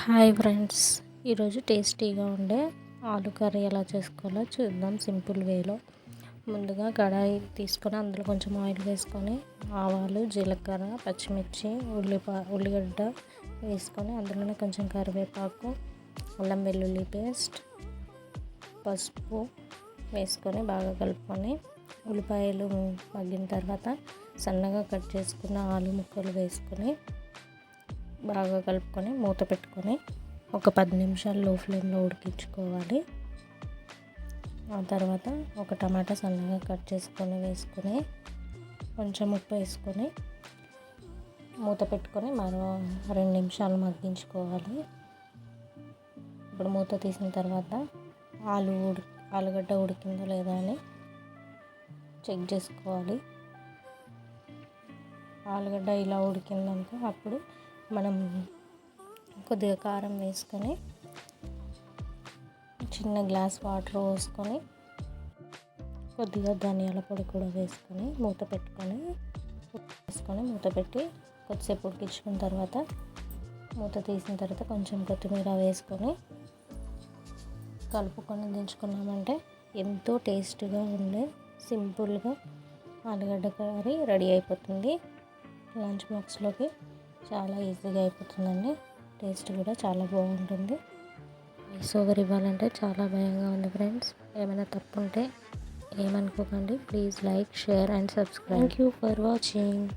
Hi friends. ఈరోజు టేస్టీగా ఉండే ఆలు కర్రీ ఎలా చేసుకోవాలో చూద్దాం సింపుల్ వేలో. ముందుగా కడాయి తీసుకొని అందులో కొంచెం ఆయిల్ వేసుకొని ఆవాలు జీలకర్ర పచ్చిమిర్చి ఉల్లిపా ఉల్లిగడ్డ వేసుకొని అందులోనే కొంచెం కరివేపాకు అల్లం వెల్లుల్లి పేస్ట్ పసుపు వేసుకొని బాగా కలుపుకొని ఉల్లిపాయలు మగ్గిన తర్వాత సన్నగా కట్ చేసుకున్న ఆలు ముక్కలు వేసుకొని బాగా కలుపుకొని మూత పెట్టుకొని ఒక పది నిమిషాలు లో ఫ్లేమ్లో ఉడికించుకోవాలి. ఆ తర్వాత ఒక టమాటా సన్నగా కట్ చేసుకొని వేసుకొని కొంచెం ఉప్పు వేసుకొని మూత పెట్టుకొని మరో రెండు నిమిషాలు మగ్గించుకోవాలి. ఇప్పుడు మూత తీసిన తర్వాత ఆలు ఉడి ఆలుగడ్డ ఉడికిందో లేదా అని చెక్ చేసుకోవాలి. ఆలుగడ్డ ఇలా ఉడికిందనుకో అప్పుడు మనం కొద్దిగా కారం వేసుకొని చిన్న గ్లాస్ వాటర్ పోసుకొని కొద్దిగా ధనియాల పొడి కూడా వేసుకొని మూత పెట్టుకొని వేసుకొని మూత పెట్టి కొద్దిసేపు ఉడికించుకున్న తర్వాత మూత తీసిన తర్వాత కొంచెం కొత్తిమీర వేసుకొని కలుపుకొని దించుకున్నామంటే ఎంతో టేస్ట్గా ఉండే సింపుల్గా ఆలుగడ్డ కర్రీ రెడీ అయిపోతుంది. లంచ్ బాక్స్లోకి చాలా ఈజీగా అయిపోతుందండి. టేస్ట్ కూడా చాలా బాగుంటుంది. వాయిస్ ఓవర్ ఇవ్వాలంటే చాలా భయంగా ఉంది ఫ్రెండ్స్ ఏమైనా తప్పు ఉంటే ఏమనుకోకండి. Please like share and subscribe thank you for watching